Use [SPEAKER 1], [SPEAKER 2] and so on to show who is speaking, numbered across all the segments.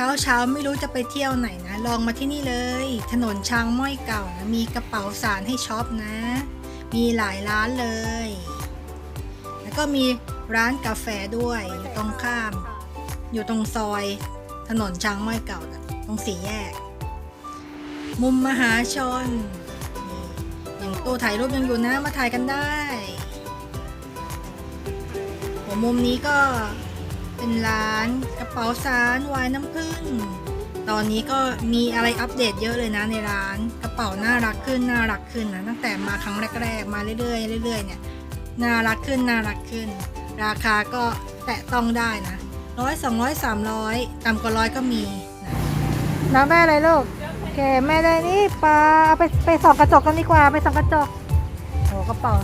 [SPEAKER 1] ช้าเช้าไม่รู้จะไปเที่ยวไหนนะ ลองมาที่นี่เลย ถนนช้างม้อยเก่านะมีกระเป๋าสารให้ช็อปนะ มีหลายร้านเลย แล้วก็มีร้านกาแฟด้วยอยู่ตรงข้าม อยู่ตรงซอย ถนนช้างม้อยเก่านะตรงสี่แยก มุมมหาชนอย่างตู้ถ่ายรูปยังอยู่นะมาถ่ายกันได้หัวมุมนี้ก็ เป็นร้านกระเป๋าสารวายน้ำผึ้งตอนนี้ก็มีอะไรอัปเดตเยอะเลยนะในร้านกระเป๋าน่ารักขึ้นน่ารักขึ้นนะตั้งแต่มาครั้งแรกๆมาเรื่อยๆเรื่อยๆเนี่ยน่ารักขึ้นน่ารักขึ้น ราคาก็แตะต้องได้นะร้อยสองร้อยสามร้อยต่ำกว่าร้อยก็มีน้ำ
[SPEAKER 2] แม่อะไรลูกโอเคแม่ได้นี่ปลาเอาไปไปส่องกระจกกันดีกว่าไปส่องกระจกโอ้กระเป๋า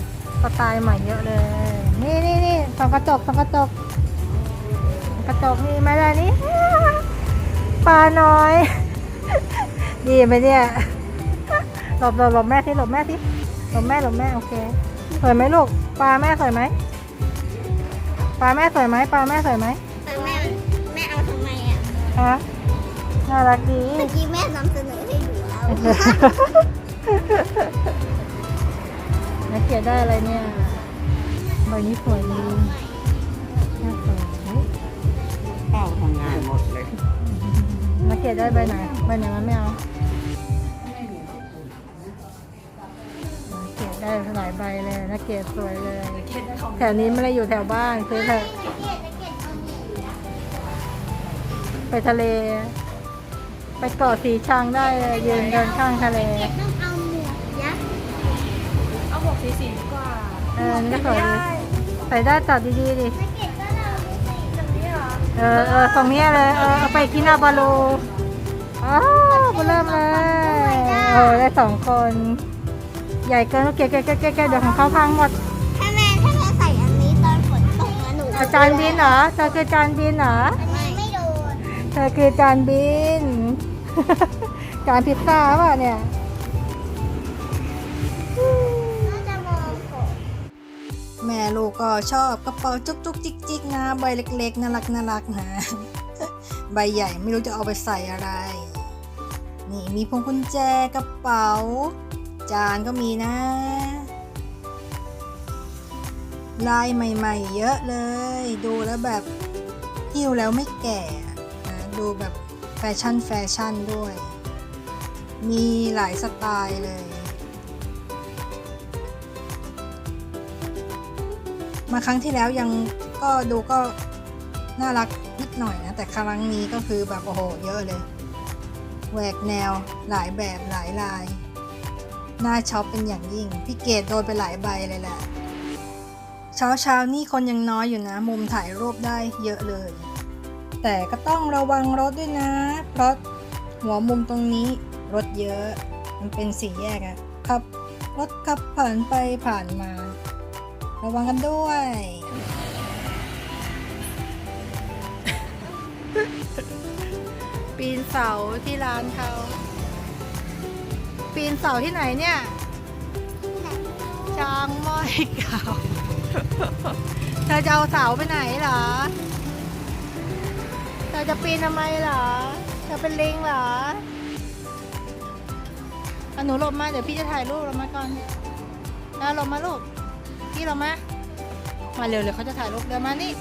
[SPEAKER 2] สไตล์ใหม่เยอะเลย นี่นี่นี่ส่องกระจกส่องกระจก กระจกนี่แม่ได้นี่ปลาน้อย ดีไหมเนี่ยหลบหลบหลบแม่ที่หลบแม่ที่หลบแม่หลบแม่โอเคสวยไหมลูกปลาแม่สวยไหมปลาแม่สวยไหมปลาแม่สวยไหม
[SPEAKER 3] แต่แม่แม่เอาทำไมอะ
[SPEAKER 2] ฮะน่ารักดี
[SPEAKER 3] เมื่อกี้แม่นำเสนอให้ดูแล้ว
[SPEAKER 2] นักเกียรติได้อะไรเนี่ยใบนี้สวยดี กเกียรติได้ใบไหนใบไหนมันไม่เอานักเกียรติได้หลายใบเลยนักเกียรติสวยเลย แถวนี้ไม่ได้อยู่แถวบ้านซื้อเถอะไปทะเล ไปเกาะสีชังได้เลยยืนเดินข้างทะเล
[SPEAKER 3] ต้องเอาหมวกยักษ์
[SPEAKER 4] เอาหมวกสีสีดีกว่า
[SPEAKER 2] เออนี่ก็สวยดีใส่ได้จัดดีๆดิ
[SPEAKER 3] นักเก็ตก็เราไม่ใส่
[SPEAKER 4] แบบนี้เหรอ
[SPEAKER 2] เออเออตรงเนี้ยเลย เออเอาไปกินาบาโล อ้าวเริ่มเลยเออได้สองคน ใหญ่เกินเก๋เก๋เก๋เก๋เก๋เดี๋ยวของเขาพังหมด
[SPEAKER 3] ถ้าแม่ถ้าแม่ใส่อันนี้ตอนฝนตกนะหนู
[SPEAKER 2] อาจารย์บินเหรอเธอคือจานบินเหรอ
[SPEAKER 3] อันนี้ไม่โดน
[SPEAKER 2] เธอคือจานบิน จานพิซซ่าป่ะเนี่ย
[SPEAKER 3] น่าจะมองผม
[SPEAKER 1] แม่ลูกก็ชอบกระเป๋าจุกจุกจิกจิกนะ ใบเล็กๆน่ารักน่ารักนะ ใบใหญ่ไม่รู้จะเอาไปใส่อะไร นี่มีพวงกุญแจกระเป๋า จานก็มีนะ ลายใหม่ๆ เยอะเลย ดูแล้วแบบหิ้วแล้วไม่แก่นะดูแบบแฟชั่นแฟชั่นด้วย มีหลายสไตล์เลย มาครั้งที่แล้วยังก็ดูก็น่ารักนิดหน่อยนะ แต่ครั้งนี้ก็คือแบบโอ้โหเยอะเลย แหวกแนวหลายแบบหลายลาย น่าช็อปเป็นอย่างยิ่ง พี่เกดโดนไปหลายใบเลยแหละ เช้าเช้านี่คนยังน้อยอยู่นะ มุมถ่ายรูปได้เยอะเลย แต่ก็ต้องระวังรถด้วยนะ เพราะหัวมุมตรงนี้รถเยอะ มันเป็นสี่แยกอะขับรถขับผ่านไปผ่านมา ระวังกันด้วย
[SPEAKER 2] ปีนเสาที่ร้านเขา ปีนเสาที่ไหนเนี่ยช้างม้อยเก่าเธอจะเอาเสาไปไหนเหรอ เธอจะปีนทำไมเหรอ เธอเป็นลิงเหรอเอาหนูหลบมาเดี๋ยวพี่จะถ่ายรูปหลบมาก่อนแล้วหลบมาลูก พี่หลบมา มาเร็วเร็วเขาจะถ่ายรูปเดี๋ยวมานี่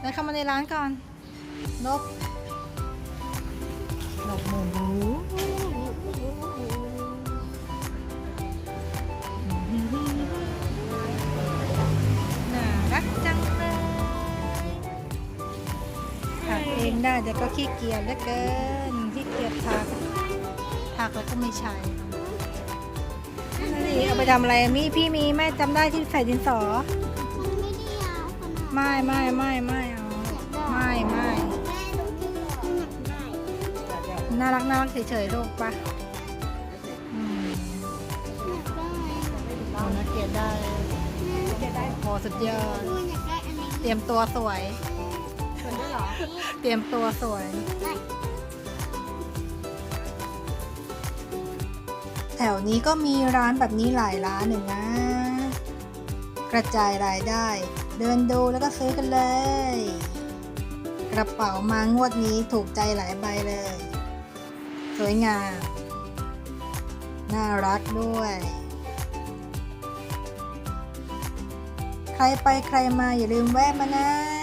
[SPEAKER 2] เดินเข้ามาในร้านก่อนลบ หลบหมูน่ารักจังเลยถักเองได้แต่ก็ขี้เกียจเหลือเกินขี้เกียจถักถักแล้วก็ไม่ใช้นั่นสิเอาไปทำอะไรมีพี่มีแม่จำได้ที่ใส่ดินสอ
[SPEAKER 3] มันไม่ได้ยาวขนาด
[SPEAKER 1] ไม่ไม่ไม่ไม่เอาไม่ น่ารักน่ารักเฉยๆลูกปะอืม
[SPEAKER 3] อยากได้
[SPEAKER 1] เอานักเกียรติได้
[SPEAKER 3] อยากได้
[SPEAKER 1] โหสุดยอด
[SPEAKER 3] อยากได้อันนี้
[SPEAKER 1] เตรียมตัวสวย
[SPEAKER 3] สวยด้วยเหรอ
[SPEAKER 1] เตรียมตัวสวย
[SPEAKER 3] ได้
[SPEAKER 1] แถวนี้ก็มีร้านแบบนี้หลายร้านหนึ่งนะ กระจายรายได้ เดินดูแล้วก็ซื้อกันเลย กระเป๋ามางวดนี้ถูกใจหลายใบเลยส วยงาม น่ารักด้วย ใครไปใครมาอย่าลืมแวะมานะ